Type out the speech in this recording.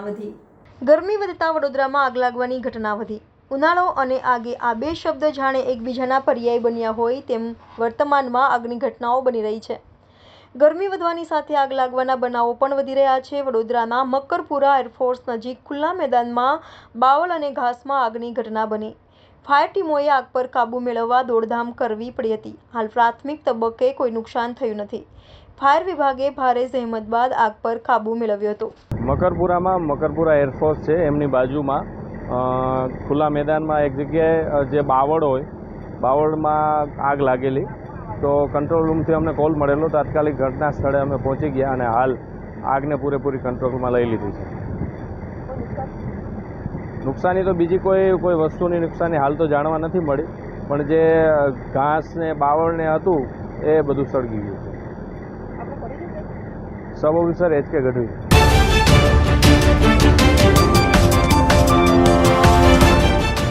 વધી. ગરમી વધતા વડોદરામાં આગ લાગવાની ઘટના વધી. ઉનાળો અને આગે આ બે શબ્દ જાણે એકબીજાના પર્યાય બન્યા હોય તેમ વર્તમાનમાં આગની ઘટનાઓ બની રહી છે. ગરમી વધવાની સાથે આગ લાગવાના બનાવો પણ વધી રહ્યા છે. વડોદરાના મક્કરપુરા એરફોર્સ નજીક ખુલ્લા મેદાનમાં બાવળ અને ઘાસમાં આગની ઘટના બની. ફાયર ટીમોએ આગ પર કાબૂ મેળવવા દોડધામ કરવી પડી હતી. હાલ પ્રાથમિક તબક્કે કોઈ નુકસાન થયું નથી. ફાયર વિભાગે ભારે જહેમત બાદ આગ પર કાબૂ મેળવ્યો હતો. મકરપુરામાં મકરપુરા એરફોર્સ છે, એમની બાજુમાં. ખુલ્લા મેદાનમાં એક જગ્યાએ જે બાવળ હોય, બાવળમાં આગ લાગેલી. તો કંટ્રોલ રૂમથી અમને કોલ મળેલો. તાત્કાલિક ઘટના સ્થળે અમે પહોંચી ગયા અને હાલ આગને પૂરેપૂરી કંટ્રોલમાં લઈ લીધી છે. નુકસાની તો બીજી કોઈ કોઈ વસ્તુની નુકસાની હાલ તો જાણવા નથી મળી. પણ જે ઘાસ ને બાવળ ને હતું, એ બધું સળગી ગયું છે. સબ ઓફિસર એચ કે ગઢવી